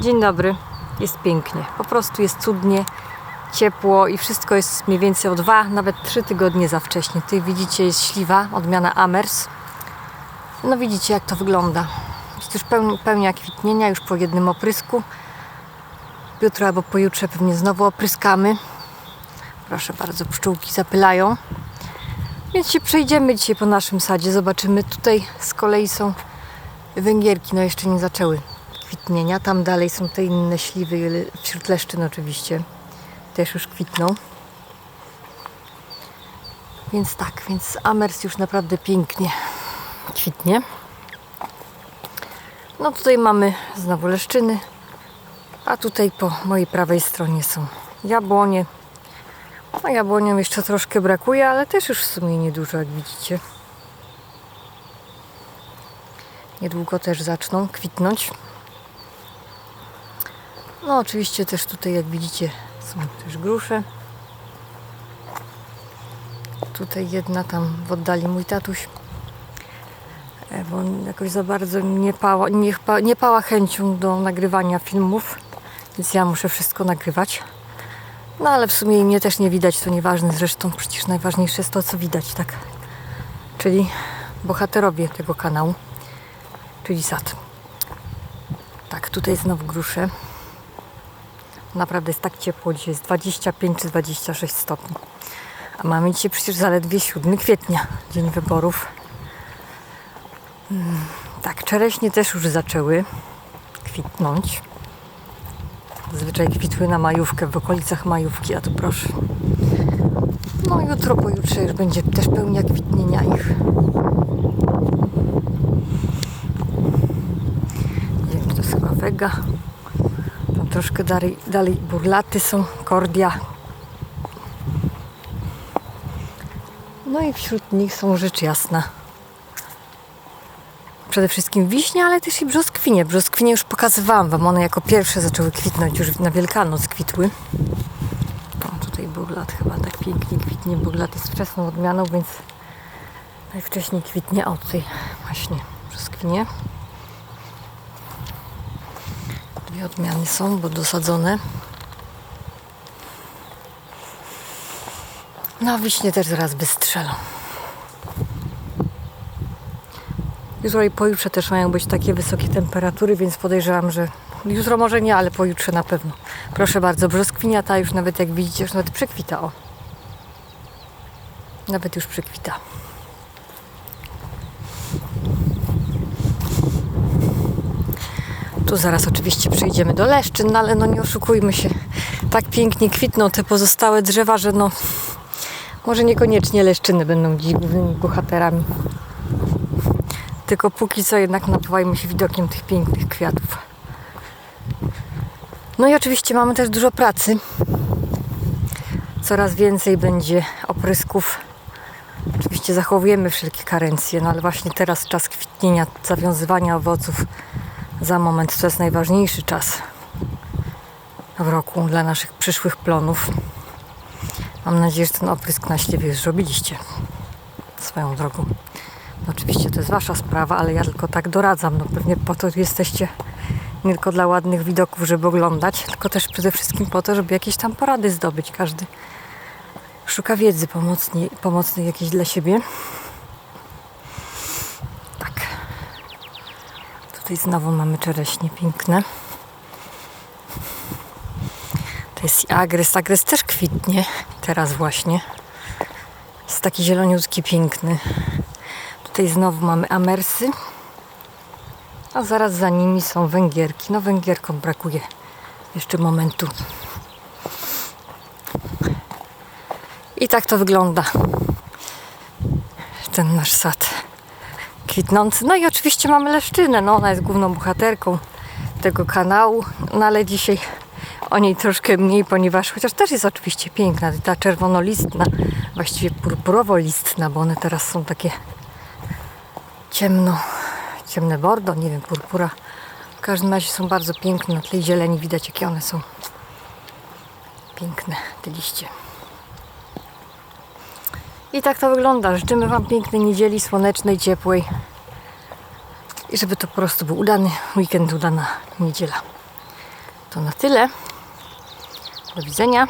Dzień dobry. Jest pięknie. Po prostu jest cudnie, ciepło i wszystko jest mniej więcej o dwa, nawet trzy tygodnie za wcześnie. Tutaj widzicie jest śliwa, odmiana Amers. No widzicie jak to wygląda. Jest już pełni, pełnia kwitnienia, już po jednym oprysku. Jutro albo pojutrze pewnie znowu opryskamy. Proszę bardzo, pszczółki zapylają. Więc się przejdziemy dzisiaj po naszym sadzie. Zobaczymy. Tutaj z kolei są węgierki, no jeszcze nie zaczęły kwitnienia. Tam dalej są te inne śliwy, wśród leszczyn oczywiście. Też już kwitną. Więc tak, więc Amers już naprawdę pięknie kwitnie. No tutaj mamy znowu leszczyny, a tutaj po mojej prawej stronie są jabłonie. No jabłoniom jeszcze troszkę brakuje, ale też już w sumie niedużo, jak widzicie. Niedługo też zaczną kwitnąć. No oczywiście też tutaj, jak widzicie, są też grusze. Tutaj jedna tam w oddali mój tatuś. E, Bo jakoś za bardzo nie pała, nie, nie pała chęcią do nagrywania filmów, więc ja muszę wszystko nagrywać. No ale w sumie mnie też nie widać, to nieważne zresztą, przecież najważniejsze jest to, co widać, tak? Czyli bohaterowie tego kanału, czyli sad. Tak, tutaj znowu grusze. Naprawdę jest tak ciepło, dzisiaj jest 25 czy 26 stopni. A mamy dzisiaj przecież zaledwie 7 kwietnia, dzień wyborów. Mm, Tak, czereśnie też już zaczęły kwitnąć. Zazwyczaj kwitły na majówkę, w okolicach majówki, a tu proszę. No jutro, pojutrze już będzie też pełnia kwitnienia ich. Nie wiem, to jest chyba wega. Troszkę dalej, dalej burlaty są, kordia. No i wśród nich są rzecz jasna. Przede wszystkim wiśnie, ale też i brzoskwinie. Brzoskwinie już pokazywałam Wam, one jako pierwsze zaczęły kwitnąć, już na Wielkanoc kwitły. O, tutaj burlat chyba tak pięknie kwitnie. Burlat jest wczesną odmianą, więc najwcześniej kwitnie o tutaj właśnie brzoskwinie. Odmiany są, bo dosadzone. No, wiśnie też zaraz wystrzelą. Jutro i pojutrze też mają być takie wysokie temperatury, więc podejrzewam, że jutro może nie, ale pojutrze na pewno. Proszę bardzo, brzoskwinia ta już nawet jak widzicie, już nawet przekwita, o. Nawet już przekwita. Tu zaraz oczywiście przejdziemy do leszczyn, no ale no nie oszukujmy się. Tak pięknie kwitną te pozostałe drzewa, że no może niekoniecznie leszczyny będą dziś głównymi bohaterami. Tylko póki co jednak napływajmy się widokiem tych pięknych kwiatów. No i oczywiście mamy też dużo pracy. Coraz więcej będzie oprysków. Oczywiście zachowujemy wszelkie karencje, no ale właśnie teraz czas kwitnienia, zawiązywania owoców. Za moment to jest najważniejszy czas w roku dla naszych przyszłych plonów. Mam nadzieję, że ten oprysk na ślewie już zrobiliście swoją drogą. No oczywiście to jest wasza sprawa, ale ja tylko tak doradzam. No pewnie po to jesteście nie tylko dla ładnych widoków, żeby oglądać, tylko też przede wszystkim po to, żeby jakieś tam porady zdobyć. Każdy szuka wiedzy pomocnej, pomocnej jakiejś dla siebie. Tak. Tutaj znowu mamy czereśnie piękne. To jest agres. Agres też kwitnie teraz właśnie. Jest taki zieloniutki, piękny. Tutaj znowu mamy amersy. A zaraz za nimi są węgierki. No węgierkom brakuje jeszcze momentu. I tak to wygląda. Ten nasz sad kwitnący. No i oczywiście mamy leszczynę. No ona jest główną bohaterką tego kanału. No ale dzisiaj o niej troszkę mniej, ponieważ chociaż też jest oczywiście piękna. Ta czerwonolistna, właściwie purpurowolistna, bo one teraz są takie ciemno, ciemne bordo, nie wiem, purpura. W każdym razie są bardzo piękne, na tle zieleni widać jakie one są piękne, te liście. I tak to wygląda. Życzymy Wam pięknej niedzieli, słonecznej, ciepłej. I żeby to po prostu był udany weekend, udana niedziela. To na tyle. Do widzenia.